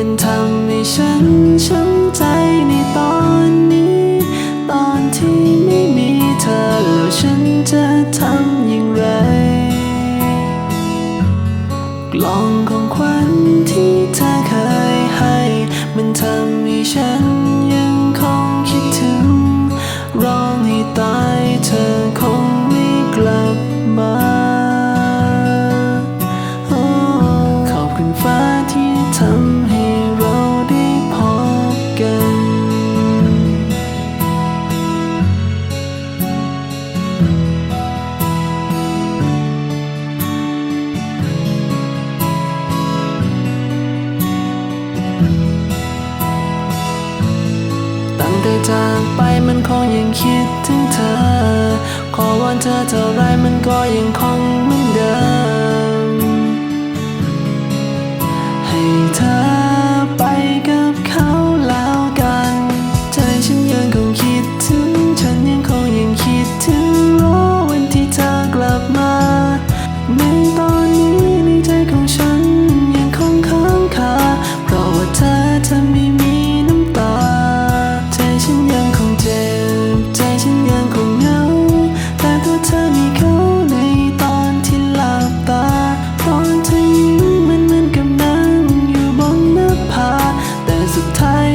มันทำให้ฉันช้ำใจในตอนนี้ ตอนที่ไม่มีเธอแล้วฉันจะทำอย่างไรลอง จากไปมันคงยังคิดถึงเธอ ขอวอนเธอเท่าไรมันก็ยังคง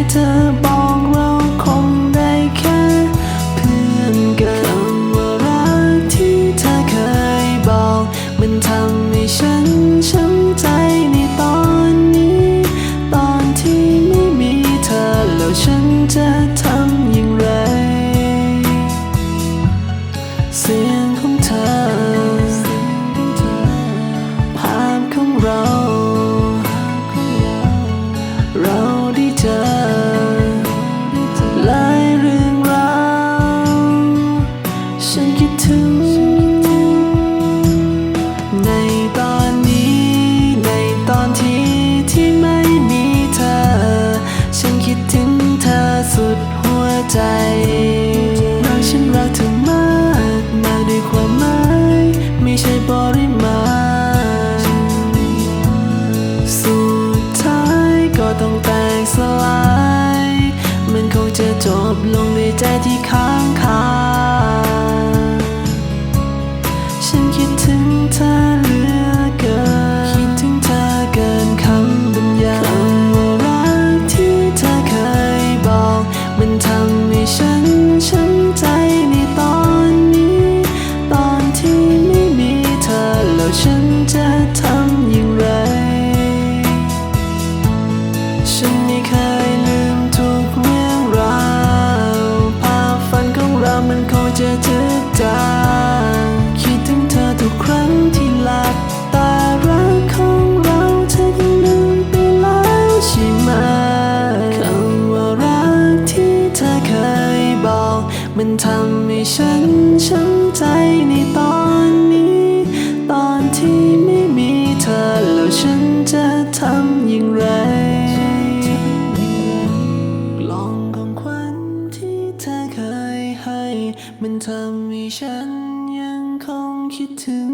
to buy. time. ไม่เคยลืมทุกเรื่องราวภาพฝันของเรามันคงจะถึกจางคิดถึงเธอทุกครั้งที่หลับตารักของเราเธอยังลืมไปแล้วใช่ไหมคำว่ารักที่เธอเคยบอก มันทำให้ฉันช้ำใจในตอน มันทำให้ฉันยังคงคิดถึง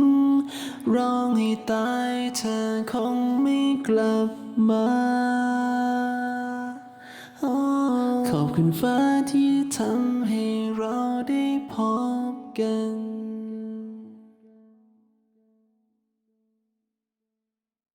ร้องให้ตายเธอคงไม่กลับมา ขอบคุณฟ้าที่ทำให้เราได้พบกัน